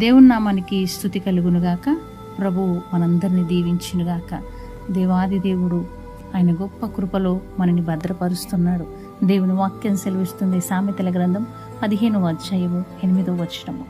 దేవుని నామానికి స్థుతి కలుగునుగాక. ప్రభు మనందరినీ దీవించునుగాక. దేవాది దేవుడు ఆయన గొప్ప కృపలో మనని భద్రపరుస్తున్నాడు. దేవుని వాక్యం సెలవిస్తుంది సామెతల గ్రంథం పదిహేనవ అధ్యాయము ఎనిమిదవ వచనము.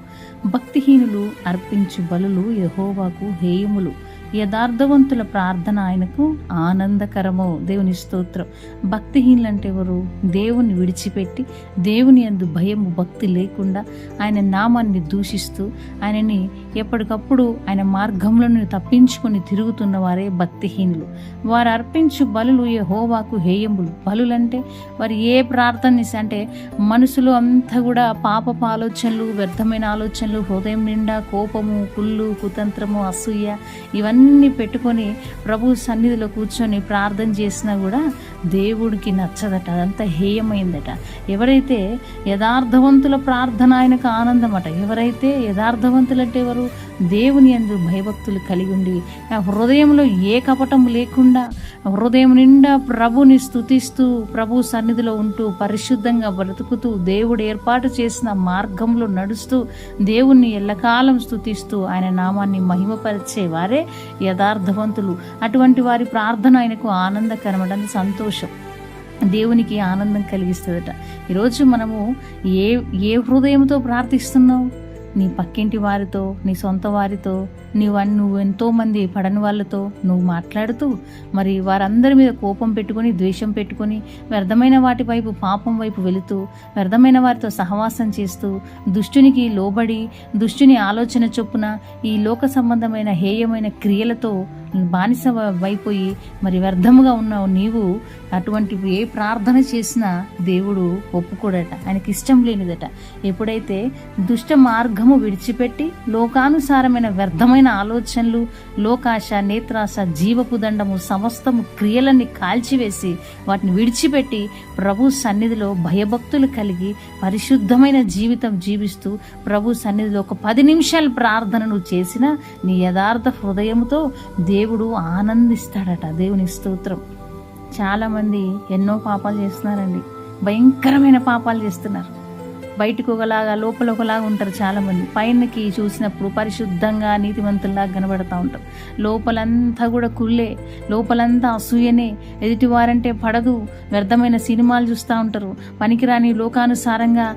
భక్తిహీనులు అర్పించు బలులు యహోవాకు హేయములు. యథార్థవంతుల ప్రార్థన ఆయనకు ఆనందకరము. దేవుని స్తోత్రం. భక్తిహీనులు అంటే ఎవరు? దేవుని విడిచిపెట్టి దేవుని అందు భయము భక్తి లేకుండా ఆయన నామాన్ని దూషిస్తూ ఆయనని ఎప్పటికప్పుడు ఆయన మార్గంలో తప్పించుకొని తిరుగుతున్న వారే భక్తిహీనులు. వారు అర్పించు బలులు ఏ హోవాకు హేయములు బలులంటే వారు ఏ ప్రార్థన అంటే మనసులో అంతా కూడా పాపపు ఆలోచనలు వ్యర్థమైన ఆలోచనలు హృదయం నిండా కోపము కుళ్ళు కుతంత్రము అసూయ ఇవన్నీ పెట్టుకొని ప్రభు సన్నిధిలో కూర్చొని ప్రార్థన చేసినా కూడా దేవుడికి నచ్చదట. అదంతా హేయమైందట. ఎవరైతే యథార్థవంతుల ప్రార్థన ఆయనకు ఆనందమట. ఎవరైతే యథార్థవంతులంటే ఎవరు? ఎవరు దేవుని అందు భయభక్తులు కలిగి ఉండి హృదయంలో ఏ కపటం లేకుండా హృదయం నిండా ప్రభుని స్తుతిస్తూ ప్రభు సన్నిధిలో ఉంటూ పరిశుద్ధంగా బ్రతుకుతూ దేవుడు ఏర్పాటు చేసిన మార్గంలో నడుస్తూ దేవుణ్ణి ఎల్లకాలం స్తుతిస్తూ ఆయన నామాన్ని మహిమపరిచే వారే యథార్థవంతులు. అటువంటి వారి ప్రార్థన ఆయనకు ఆనందకరమడని సంతోషం. దేవునికి ఆనందం కలిగిస్తుందట. ఈరోజు మనము ఏ ఏ హృదయంతో ప్రార్థిస్తున్నాం? నీ పక్కింటి వారితో నీ సొంత వారితో నీవు నువ్వు ఎంతో మంది పడని వాళ్ళతో నువ్వు మాట్లాడుతూ మరి వారందరి మీద కోపం పెట్టుకొని ద్వేషం పెట్టుకొని వ్యర్థమైన వాటి వైపు పాపం వైపు వెళుతూ వ్యర్థమైన వారితో సహవాసం చేస్తూ దుష్టునికి లోబడి దుష్టుని ఆలోచన చొప్పున ఈ లోక సంబంధమైన హేయమైన క్రియలతో బానిస వైపోయి మరి వ్యర్థముగా ఉన్నావు. నీవు అటువంటి ఏ ప్రార్థన చేసినా దేవుడు ఒప్పుకోడట. ఆయనకి ఇష్టం లేనిదట. ఎప్పుడైతే దుష్ట మార్గము విడిచిపెట్టి లోకానుసారమైన వ్యర్థమైన ఆలోచనలు లోకాశ నేత్రాశ జీవపు దండము సమస్తము క్రియలన్నీ కాల్చివేసి వాటిని విడిచిపెట్టి ప్రభు సన్నిధిలో భయభక్తులు కలిగి పరిశుద్ధమైన జీవితం జీవిస్తూ ప్రభు సన్నిధిలో ఒక పది నిమిషాల ప్రార్థనను చేసిన నీ యథార్థ హృదయంతో దేవుడు దేవుడు ఆనందిస్తాడట దేవుని స్తోత్రం. చాలామంది ఎన్నో పాపాలు చేస్తున్నారండి. భయంకరమైన పాపాలు చేస్తున్నారు. బయటకు ఒకలాగా లోపల ఒకలాగా ఉంటారు చాలామంది. పైనకి చూసినప్పుడు పరిశుద్ధంగా నీతివంతుల్లాగా కనబడతా ఉంటారు లోపలంతా కూడా కుళ్ళే లోపలంతా అసూయనే. ఎదుటివారంటే పడదు. వ్యర్థమైన సినిమాలు చూస్తూ ఉంటారు. పనికిరాని లోకానుసారంగా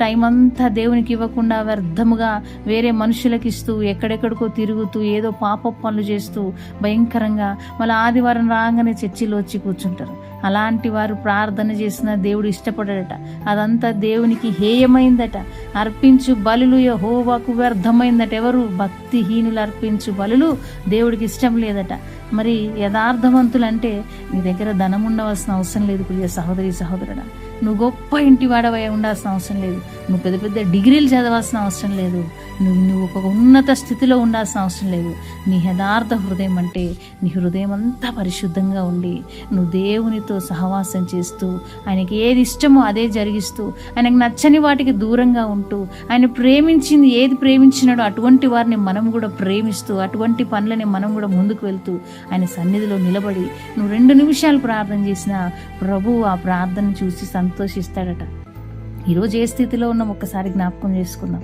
టైం అంతా దేవునికి ఇవ్వకుండా వ్యర్థముగా వేరే మనుషులకు ఇస్తూ ఎక్కడెక్కడికో తిరుగుతూ ఏదో పాప పనులు చేస్తూ భయంకరంగా మళ్ళీ ఆదివారం రాగానే చర్చిలో వచ్చి కూర్చుంటారు. అలాంటి వారు ప్రార్థన చేసిన దేవుడు ఇష్టపడట అదంతా దేవునికి హేయమైందట. అర్పించు బలులు యహోవాకు వ్యర్థమైందట. ఎవరు? భక్తిహీనులు అర్పించు బలులు దేవుడికి ఇష్టం లేదట. మరి యథార్థవంతులు అంటే నీ దగ్గర ధనం ఉండవలసిన అవసరం లేదు ప్రియ సహోదరి సహోదరుడా. నువ్వు గొప్ప ఇంటి వాడవై ఉండాల్సిన అవసరం లేదు. నువ్వు పెద్ద పెద్ద డిగ్రీలు చదవాల్సిన అవసరం లేదు. నువ్వు నువ్వు ఒక ఉన్నత స్థితిలో ఉండాల్సిన అవసరం లేదు. నీ యథార్థ హృదయం అంటే నీ హృదయం అంతా పరిశుద్ధంగా ఉండి నువ్వు దేవునితో సహవాసం చేస్తూ ఆయనకి ఏది ఇష్టమో అదే జరిగిస్తూ ఆయనకు నచ్చని వాటికి దూరంగా ఉంటూ ఆయన ప్రేమించింది ఏది ప్రేమించినాడో అటువంటి వారిని మనం కూడా ప్రేమిస్తూ అటువంటి పనులని మనం కూడా ముందుకు వెళ్తూ ఆయన సన్నిధిలో నిలబడి నువ్వు రెండు నిమిషాలు ప్రార్థన చేసినా ప్రభు ఆ ప్రార్థన చూసి సంతోషిస్తాడట. ఈరోజు ఏ స్థితిలో ఉన్నాం ఒక్కసారి జ్ఞాపకం చేసుకుందాం.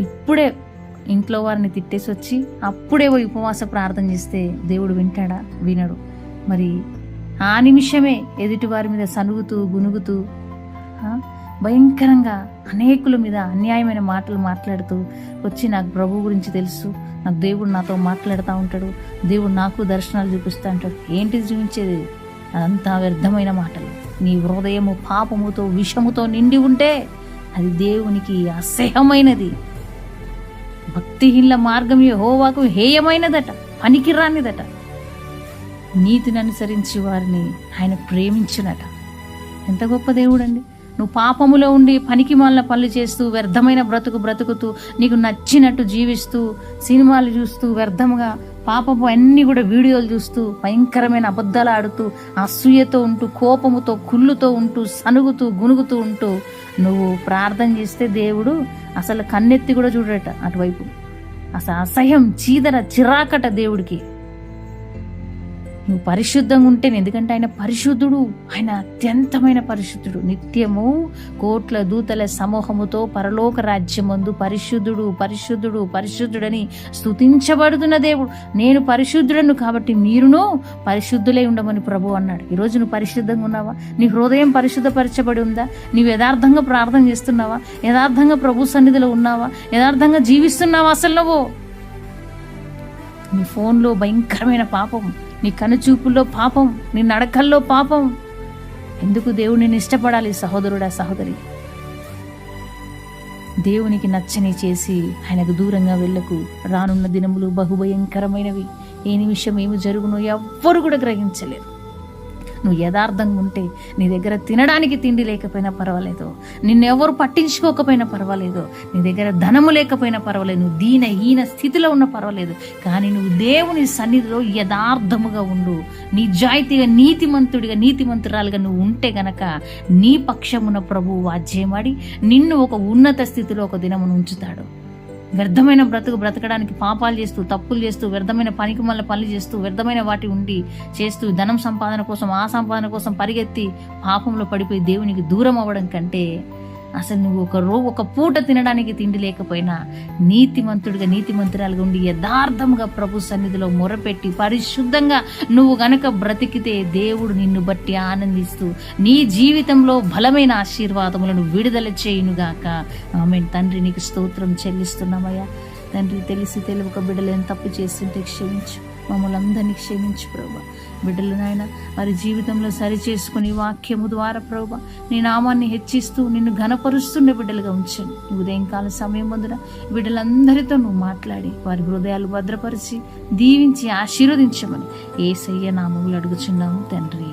ఇప్పుడే ఇంట్లో వారిని తిట్టేసి వచ్చి అప్పుడే పోయి ఉపవాస ప్రార్థన చేస్తే దేవుడు వింటాడా? వినడు. మరి ఆ నిమిషమే ఎదుటి వారి మీద సనుగుతూ గునుగుతూ భయంకరంగా అనేకుల మీద అన్యాయమైన మాటలు మాట్లాడుతూ వచ్చి నాకు ప్రభు గురించి తెలుసు నాకు దేవుడు నాతో మాట్లాడుతూ ఉంటాడు దేవుడు నాకు దర్శనాలు చూపిస్తూ ఉంటాడు. ఏంటి చూపించేది? అదంతా వ్యర్థమైన మాటలు. నీ హృదయము పాపముతో విషముతో నిండి ఉంటే అది దేవునికి అసహ్యమైనది. భక్తిహీనుల మార్గం యహోవాకు హేయమైనదట పనికిరానిదట. నీతిని అనుసరించి వారిని ఆయన ప్రేమించునట. ఎంత గొప్ప దేవుడండి. నువ్వు పాపములో ఉండి పనికి మాలిన పనులు చేస్తూ వ్యర్థమైన బ్రతుకు బ్రతుకుతూ నీకు నచ్చినట్టు జీవిస్తూ సినిమాలు చూస్తూ వ్యర్థముగా పాపపు అన్నీ కూడా వీడియోలు చూస్తూ భయంకరమైన అబద్ధాలు ఆడుతూ అసూయతో ఉంటూ కోపముతో కుళ్ళుతో ఉంటూ సనుగుతూ గునుగుతూ ఉంటూ నువ్వు ప్రార్థన చేస్తే దేవుడు అసలు కన్నెత్తి కూడా చూడట అటువైపు. అసలు అసహ్యం చీదర చిరాకట దేవుడికి. నువ్వు పరిశుద్ధంగా ఉంటే ఎందుకంటే ఆయన పరిశుద్ధుడు ఆయన అత్యంతమైన పరిశుద్ధుడు. నిత్యము కోట్ల దూతల సమూహముతో పరలోక రాజ్యమందు పరిశుద్ధుడు పరిశుద్ధుడు పరిశుద్ధుడని స్థుతించబడుతున్న దేవుడు. నేను పరిశుద్ధుడను కాబట్టి మీరును పరిశుద్ధులై ఉండమని ప్రభు అన్నాడు. ఈరోజు నువ్వు పరిశుద్ధంగా ఉన్నావా? నీ హృదయం పరిశుద్ధపరచబడి ఉందా? నీవు యథార్థంగా ప్రార్థన చేస్తున్నావా? యథార్థంగా ప్రభు సన్నిధిలో ఉన్నావా? యథార్థంగా జీవిస్తున్నావా అసలు నువ్వు? నీ ఫోన్లో భయంకరమైన పాపం. నీ కనుచూపుల్లో పాపం నీ నడకల్లో పాపం. ఎందుకు దేవుడిని ఇష్టపడాలి సహోదరుడా సహోదరి? దేవునికి నచ్చని చేసి ఆయనకు దూరంగా వెళ్ళకు. రానున్న దినములు బహుభయంకరమైనవి. ఏ నిమిషం ఏమి జరుగునో ఎవ్వరు కూడా గ్రహించలేరు. నువ్వు యథార్థంగా ఉంటే నీ దగ్గర తినడానికి తిండి లేకపోయినా పర్వాలేదు. నిన్నెవరు పట్టించుకోకపోయినా పర్వాలేదు. నీ దగ్గర ధనము లేకపోయినా పర్వాలేదు. నువ్వు దీన హీన స్థితిలో ఉన్న పర్వాలేదు. కానీ నువ్వు దేవుని సన్నిధిలో యథార్థముగా ఉండు. నిజాయితీగా నీతిమంతుడిగా నీతిమంతురాలుగా నువ్వు ఉంటే గనక నీ పక్షమున ప్రభువు వాజ్యమాడి నిన్ను ఒక ఉన్నత స్థితిలో ఒక దినమును ఉంచుతాడు. వ్యర్థమైన బ్రతుకు బ్రతకడానికి పాపాలు చేస్తూ తప్పులు చేస్తూ వ్యర్థమైన పనికి మళ్ళీ పనులు చేస్తూ వ్యర్థమైన వాటి ఉండి చేస్తూ ధనం సంపాదన కోసం ఆ సంపాదన కోసం పరిగెత్తి పాపంలో పడిపోయి దేవునికి దూరం అవ్వడం కంటే అసలు నువ్వు ఒక రో ఒక పూట తినడానికి తిండి లేకపోయినా నీతిమంతుడిగా నీతిమంతురాలుగా ఉండి యథార్థంగా ప్రభు సన్నిధిలో మొరపెట్టి పరిశుద్ధంగా నువ్వు గనక బ్రతికితే దేవుడు నిన్ను బట్టి ఆనందిస్తూ నీ జీవితంలో బలమైన ఆశీర్వాదములను విడుదల చేయునుగాక. ఆమె తండ్రి నీకు స్తోత్రం చెల్లిస్తున్నామయ్యా. తండ్రి తెలిసి తెలియక బిడ్డలు ఎంత తప్పు చేస్తుంటే క్షమించు. మమ్మల్ని అందరినీ క్షమించు ప్రభా. బిడ్డలు నాయన వారి జీవితంలో సరి చేసుకుని వాక్యము ద్వారా ప్రభా నీ నామాన్ని హెచ్చిస్తూ నిన్ను ఘనపరుస్తున్న బిడ్డలుగా ఉంచండి. ఉదయం ఉదయంకాల సమయం ముందున బిడ్డలందరితో నువ్వు మాట్లాడి వారి హృదయాలు భద్రపరిచి దీవించి ఆశీర్వదించమని ఏసయ్య నామములు అడుగుచున్నాము తండ్రి.